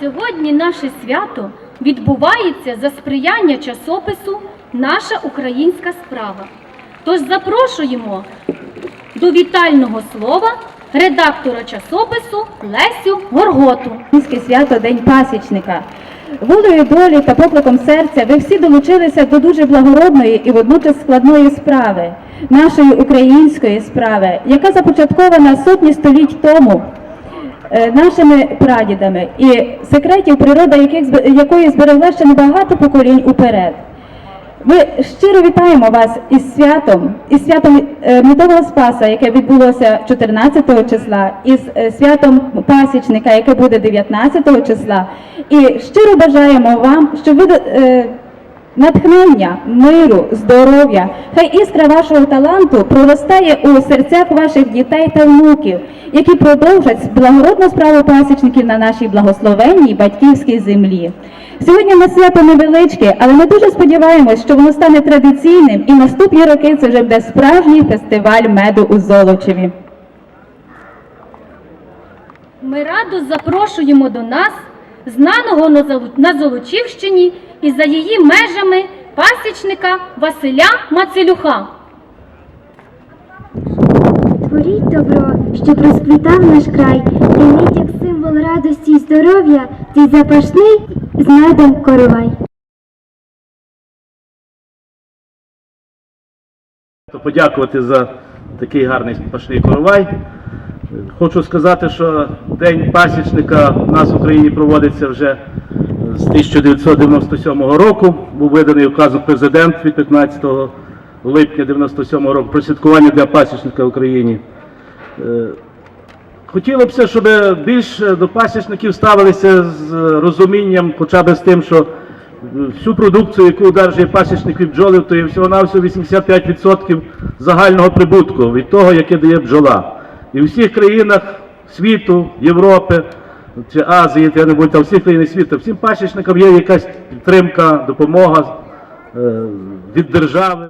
Сьогодні наше свято відбувається за сприяння часопису Наша українська справа. Тож запрошуємо до вітального слова редактора часопису Лесю Горготу. Українське свято День пасічника. Волею долі та покликом серця ви всі долучилися до дуже благородної і водночас складної справи, нашої української справи, яка започаткована сотні століть тому нашими прадідами, і секретів, природа яких, якої зберегла ще небагато поколінь уперед. Ми щиро вітаємо вас із святом, із святом е, Медового Спаса, яке відбулося 14 числа, із е, святом Пасічника, яке буде 19 числа. І щиро бажаємо вам, щоб ви е, натхнення, миру, здоров'я, хай іскра вашого таланту проростає у серцях ваших дітей та внуків, які продовжать благородну справу пасічників на нашій благословенній батьківській землі. Сьогодні на свято невеличке, але ми дуже сподіваємось, що воно стане традиційним і наступні роки це вже буде справжній фестиваль меду у Золочеві. Ми радо запрошуємо до нас знаного на Золочівщині і за її межами пасічника Василя Мацелюха. Творіть добро, щоб розквітав наш край, прийміть як символ радості і здоров'я цей запашний з медом коровай. Подякувати за такий гарний пашний коровай. Хочу сказати, що День пасічника у нас в Україні проводиться вже з 1997 року. Був виданий указом президент від 15 липня 1997 року про святкування для пасічника в Україні. Е, Хотіло б, щоб більше до пасічників ставилися з розумінням, хоча б з тим, що всю продукцію, яку одержує пасічник від бджоли, то є всього-навсього 85% загального прибутку від того, яке дає бджола. І в всіх країнах світу, Європи чи Азії, я не буду, та всіх країн світу, всім пасічникам є якась підтримка, допомога е, від держави.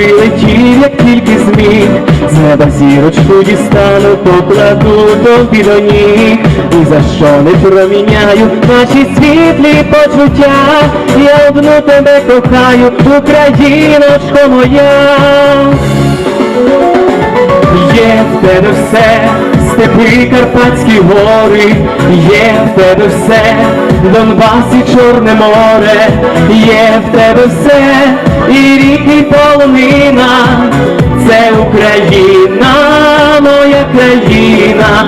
Прилетів, як тільки зміг. З неба зірочку дістану, покладу до ніг. Ні за що не проміняю наші світлі почуття. Я одну тебе кохаю, Україночко моя. Є в тебе все, степи Карпатські гори, є в тебе все, Донбас і Чорне море, є в тебе все, і рік і полонина, це Україна, моя країна.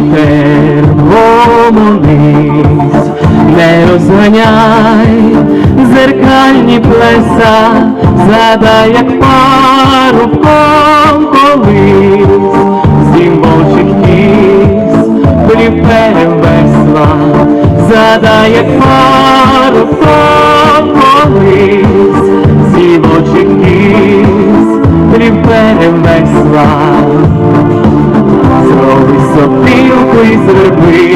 Вітер, гомонись, не розганяй зеркальні плеса, згадай, як парубком колись, зімовчих кіз, плів перевесла, згадай, як парубком колись, зімовчих кіз, плів перевесла бутилку із верби,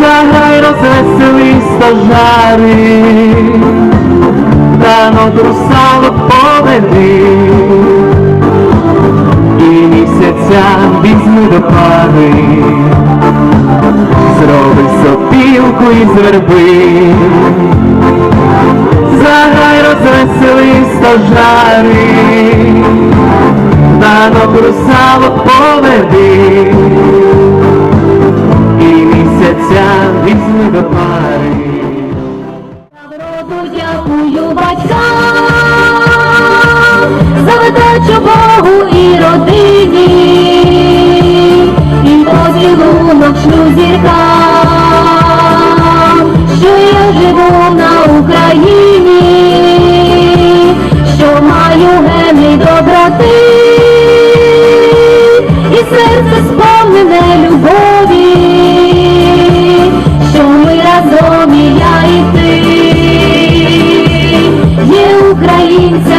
заграй розвеселий стажари, та над русалок поведи, і місяця візьми до пари, зроби сопілку і зверби. пари. Народу дякую батькам, за видачу Богу і родині, і позілунок шлю зіркам, що я живу на Україні, що маю гемлі доброти, і серце сповнене любові. means